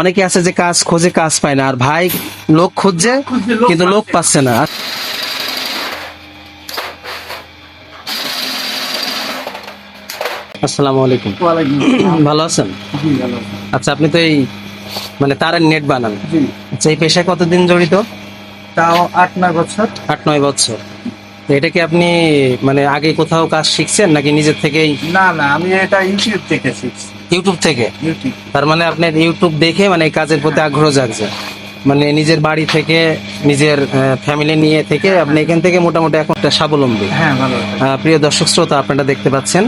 অনেকে আছে যে কাজ খোঁজে কাজ পায় না আর ভাই লোক খুঁজছে কিন্তু লোক পাচ্ছে না। আসসালামু আলাইকুম। ভালো আছেন? আচ্ছা আপনি তো এই মানে তারের নেট বানান। আচ্ছা এই পেশায় কতদিন জড়িত? তাও আট নয় বছর। আট নয় বছর। এটা কি আপনি মানে আগে কোথাও কাজ শিখছেন নাকি নিজের থেকেই? না না আমি এটা ইউটিউব থেকে শিখছি। ইউটিউব থেকে। তার মানে আপনার ইউটিউব দেখে মানে কাজের প্রতি আগ্রহ জাগছে। মানে নিজের বাড়ি থেকে নিজের ফ্যামিলি নিয়ে থেকে আপনি এখান থেকে মোটামুটি এখন একটা স্বাবলম্বী। হ্যাঁ ভালো প্রিয় দর্শক শ্রোতা আপনারা দেখতে পাচ্ছেন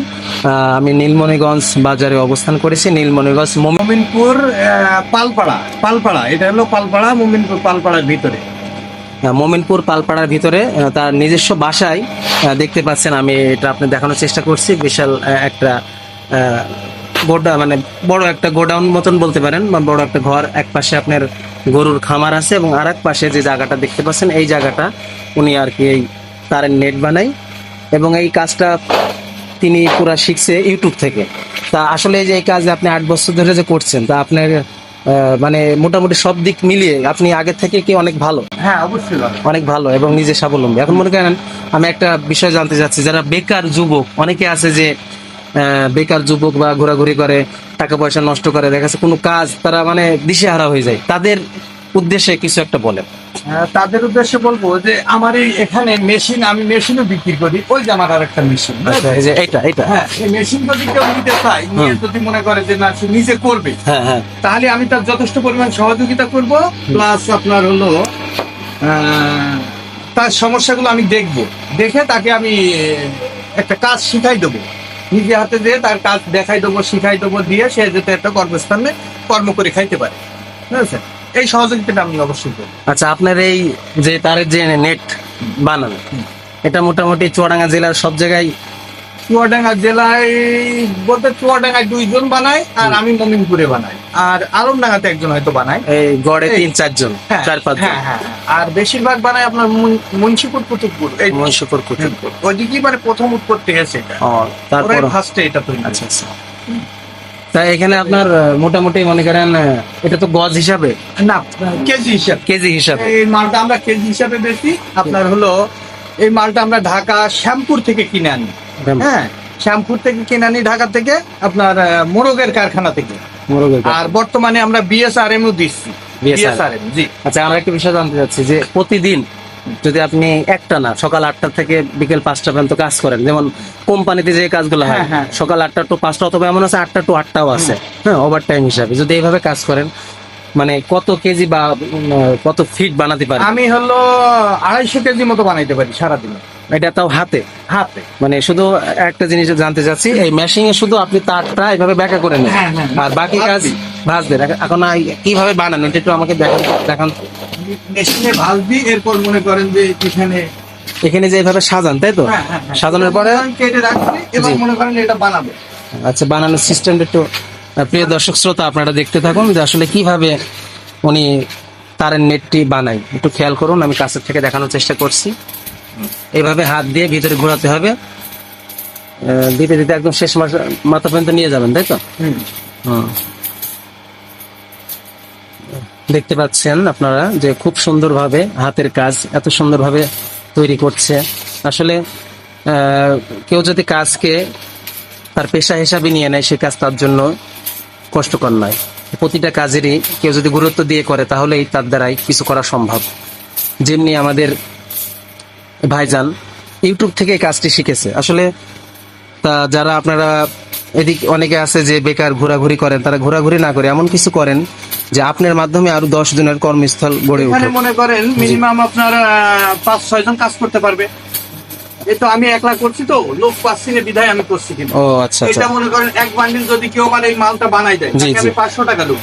আমি নীলমণিগঞ্জ বাজারে অবস্থান করেছি নীলমণিগঞ্জ মোমে- মোমিনপুর পালপাড়া পালপাড়া এটা হলো পালপাড়া মোমিনপুর পালপাড়ার ভিতরে। মোমিনপুর পালপাড়ার ভিতরে তার নিজস্ব বাসায় দেখতে পাচ্ছেন আমি এটা আপনি দেখানোর চেষ্টা করছি বিশাল একটা গোডা মানে বড় একটা গোডাউন মতন বলতে পারেন বা বড় একটা ঘর এক পাশে আপনার গরুর খামার আছে এবং আর এক পাশে যে জায়গাটা দেখতে পাচ্ছেন এই জায়গাটা উনি আর কি এই তারের নেট বানাই এবং এই কাজটা তিনি পুরা শিখছে ইউটিউব থেকে। তা আসলে এই যে এই কাজ আপনি আট বছর ধরে যে করছেন তা আপনার মানে মোটামুটি সব দিক মিলিয়ে আপনি আগের থেকে কি অনেক ভালো? হ্যাঁ অবশ্যই অনেক ভালো এবং নিজে স্বাবলম্বী। এখন মনে করেন আমি একটা বিষয় জানতে চাচ্ছি যারা বেকার যুবক অনেকে আছে যে বেকার যুবক বা ঘোরাঘুরি করে টাকা পয়সা নষ্ট করে দেখা যাচ্ছে কোনো কাজ তারা মানে দিশেহারা হয়ে যায়। তাদের উদ্দেশ্যে কিছু একটা বলে তাদের উদ্দেশ্যে বলব যে আমার এই এখানে মেশিন আমি মেশিনও বিক্রি করি। ওই যে আমার আর একটা মেশিন যে এটা এটা হ্যাঁ এই মেশিন যদি কেউ নিতে চায় নিয়ে যদি মনে করে যে না সে নিজে করবে হ্যাঁ হ্যাঁ। তাহলে আমি তার যথেষ্ট পরিমাণ সহযোগিতা করব প্লাস আপনার হলো আহ, তার সমস্যাগুলো আমি দেখব। দেখে তাকে আমি একটা কাজ শিখাই দেবো। নিজে হাতে দিয়ে তার কাজ দেখাই দেবো শিখাই দেবো দিয়ে সে যাতে একটা কর্মস্থানে কর্ম করে খাইতে পারে। বুঝেছেন এই সহযোগিতাটা আমি অবশ্যই করব। আচ্ছা আপনার এই যে তার যে নেট বানান এটা মোটামুটি চুয়াডাঙ্গা জেলার সব জায়গায় চুয়াডাঙ্গা জেলায় বলতে চুয়াডাঙ্গায় দুইজন বানায় আর আমি মমিনপুরে বানাই। আর আলমডাঙ্গাতে একজন হয়তো বানায়। এই গড়ে তিন চারজন হ্যাঁ, চার পাঁচ হ্যাঁ, হ্যাঁ, আর বেশিরভাগ বানায় আপনার মুন্সিপুর কুতুবপুর এই মহিষপুর কুতুব ওইদিকেই মানে প্রথম উৎপত্তি হয়েছে এটা। তারপর? ফার্স্টে এটা তৈরি আচ্ছা আচ্ছা। তাই এখানে আপনার মোটামুটি মনে করেন এটা তো গজ হিসাবে? না কেজি হিসাবে। কেজি হিসাবে। এই মালটা আমরা কেজি হিসাবে বেশি আপনার হলো এই মালটা আমরা ঢাকা শ্যামপুর থেকে কিনে আনি। হ্যাঁ শ্যামপুর থেকে কিনে আনি ঢাকা থেকে আপনার মোরগের কারখানা থেকে। আর বর্তমানে আমরা বিএসআরএম ও দিচ্ছি। বিএসআরএম জি। আচ্ছা আমরা একটা বিষয় জানতে চাচ্ছি যে প্রতিদিন যদি আপনি একটা না সকাল আটটা থেকে বিকেল পাঁচটা পর্যন্ত কাজ করেন যেমন কোম্পানিতে যে কাজগুলো হয় হ্যাঁ, হ্যাঁ। সকাল আটটা টু পাঁচটা অথবা এমন আছে আটটা টু আটটাও আছে। হ্যাঁ ওভার টাইম হিসাবে। যদি এইভাবে কাজ করেন মানে কত কেজি বা কত ফিট বানাতে পারে? আমি হলো আড়াইশো কেজি মতো বানাইতে পারি সারাদিনে। এটা তাও হাতে? হাতে। মানে শুধু একটা জিনিস জানতে চাচ্ছি এই মেশিনে শুধু আপনি তারটা এইভাবে ব্যাকা করে নেন? হ্যাঁ, হ্যাঁ, আর বাকি কাজ ভাজবি। এখন- কীভাবে বানান? এটা একটু আমাকে দেখান। মেশিনে ভাজবি এরপর মনে করেন যে এখানে এখানে যে এইভাবে সাজান তাই তো? হ্যাঁ, হ্যাঁ, হ্যাঁ। সাজানোর পরে কেটে রাখছি এবার মনে করেন এটা বানাবো। আচ্ছা বানানোর সিস্টেমটা একটু প্রিয় দর্শক শ্রোতা আপনারা দেখতে থাকুন যে আসলে কীভাবে উনি তারের নেটটি বানায়। একটু খেয়াল করুন আমি কাছের থেকে দেখানোর চেষ্টা করছি। এইভাবে হাত দিয়ে ভিতরে ঘোরাতে হবে। দিতে দিতে একদম শেষ মাথা পর্যন্ত নিয়ে যাবেন তাই তো। দেখতে পাচ্ছেন আপনারা যে খুব সুন্দরভাবে হাতের কাজ এত সুন্দরভাবে তৈরি করছে। আসলে কেউ যদি কাজকে তার পেশা হিসাবে নিয়ে নেয় সে কাজ তার জন্য কষ্টকর নয়। প্রতিটা কাজেরই কেউ যদি গুরুত্ব দিয়ে করে তাহলেই তার দ্বারাই কিছু করা সম্ভব। যেমনি আমাদের ভাইজান ইউটিউব থেকে কাজটি শিখেছে। আসলে তা যারা আপনারা এদিক অনেকে আছে যে বেকার ঘোরাঘুরি করেন তারা ঘোরাঘুরি না করে এমন কিছু করেন যে আপনার মাধ্যমে আরও দশ জনের কর্মস্থল গড়ে উঠে মনে করেন মিনিমাম আপনার পাঁচ ছয় জন কাজ করতে পারবে। এই তো আমি একলা করছি তো লোক পাচ্ছি না বিধায় আমি করছি কিন্তু। ও আচ্ছা আচ্ছা। এটা মনে করেন এক বান্ডিল যদি কেউ মানে এই মালটা বানাই দেয় আমি। পাঁচশো টাকা দেবো।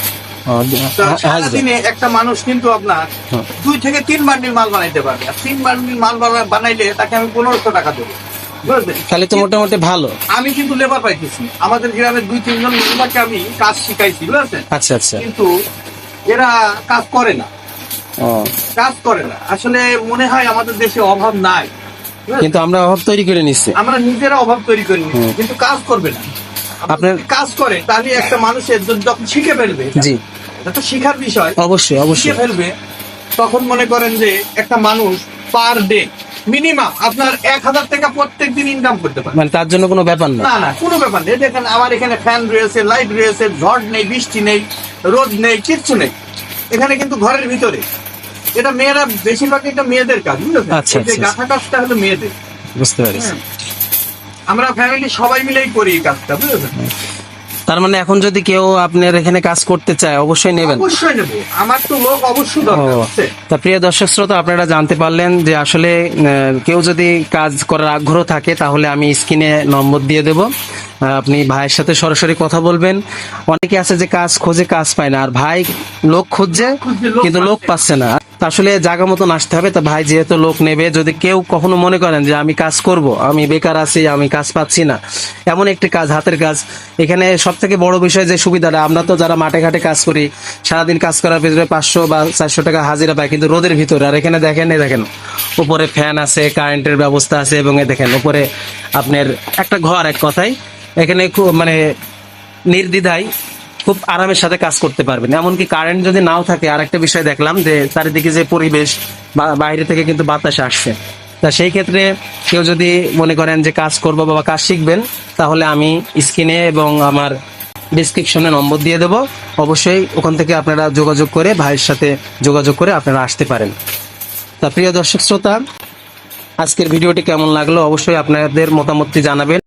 ও, তা হা- হাসবেন। সারাদিনে একটা মানুষ কিন্তু আপনার হ্যাঁ। দুই থেকে তিন বান্ডিল মাল বানাইতে পারবে। আর তিন বান্ডিল মাল বানাইলে তাকে আমি পনেরোশো টাকা দেবো। তাহলে তো মোটামুটি ভালো। আমি কিন্তু লেবার পাইতেছি। আমাদের গ্রামে দুই তিনজন লেবারকে আমি কাজ শিখাইছি বুঝলেন? আচ্ছা আচ্ছা। কিন্তু এরা কাজ করে না। কাজ করে না। আসলে মনে হয় আমাদের দেশে অভাব নাই? কিন্তু আমরা অভাব তৈরি করে নিচ্ছি। আমরা নিজেরা অভাব তৈরি করি। কিন্তু কাজ করবে না। আপনার- কাজ করে তাহলে একটা মানুষের যখন শিখে ফেলবে জি। এটা তো শিখার বিষয়। অবশ্যই শিখে অবশ্যই। ফেলবে তখন মনে করেন যে একটা মানুষ পার ডে মিনিমাম আপনার এক হাজার টাকা প্রত্যেক দিন ইনকাম করতে পারে। মানে তার জন্য কোনো ব্যাপার না। না না কোনো ব্যাপার নেই দেখেন আমার এখানে ফ্যান রয়েছে লাইট রয়েছে ঝড় নেই বৃষ্টি নেই রোদ নেই কিচ্ছু নেই। এখানে কিন্তু ঘরের ভিতরে এটা মেয়েরা বেশিরভাগ এটা মেয়েদের কাজ বুঝেছেন আচ্ছা, যে আচ্ছা, গাঁথা কাজটা হলো মেয়েদের। বুঝতে পেরেছি। হ্যাঁ। আমরা ফ্যামিলি সবাই মিলেই করি এই কাজটা বুঝেছেন তার মানে এখন যদি কেউ আপনার এখানে কাজ করতে চায় অবশ্যই নেবেন। অবশ্যই নেব। আমার তো লোক অবশ্যই দরকার তা প্রিয় দর্শক শ্রোতা আপনারা জানতে পারলেন যে আসলে কেউ যদি কাজ করার আগ্রহ থাকে তাহলে আমি স্ক্রিনে নম্বর দিয়ে দেব। আপনি ভাইয়ের সাথে সরাসরি কথা বলবেন। অনেকে আছে যে কাজ খোঁজে কাজ পায় না আর ভাই লোক খুঁজছে, কিন্তু লোক পাচ্ছে না। আসলে জায়গা মতন আসতে হবে। তা ভাই যেহেতু লোক নেবে, যদি কেউ কখনো মনে করেন যে আমি কাজ করব, আমি বেকার আছি, আমি কাজ পাচ্ছি না, এমন একটি কাজ, হাতের কাজ। এখানে সব থেকে বড় বিষয় যে সুবিধাটা, আমরা তো যারা মাঠে ঘাটে কাজ করি, সারাদিন কাজ করার ভিতরে পাঁচশো বা চারশো টাকা হাজিরা পাই, কিন্তু রোদের ভিতরে, আর এখানে দেখেন, এই দেখেন, উপরে ফ্যান আছে, কারেন্টের ব্যবস্থা আছে, এবং এ দেখেন, উপরে আপনার একটা ঘর এক কথায়, এখানে খুব মানে নির্দ্বিধায় খুব আরামের সাথে কাজ করতে পারবেন। এমনকি কারেন্ট যদি নাও থাকে আর একটা বিষয় দেখলাম যে, চারিদিকে যে পরিবেশ বাইরে থেকে কিন্তু বাতাস আসছে। তা সেই ক্ষেত্রে কেউ যদি মনে করেন যে কাজ করব বা কাজ শিখবেন, তাহলে আমি স্ক্রিনে এবং আমার ডিসক্রিপশনে নম্বর দিয়ে দেবো। অবশ্যই ওখান থেকে আপনারা যোগাযোগ করে ভাইয়ের সাথে যোগাযোগ করে আপনারা আসতে পারেন। তা প্রিয় দর্শক শ্রোতা, আজকের ভিডিওটি কেমন লাগল? অবশ্যই আপনাদের মতামতটি জানাবেন।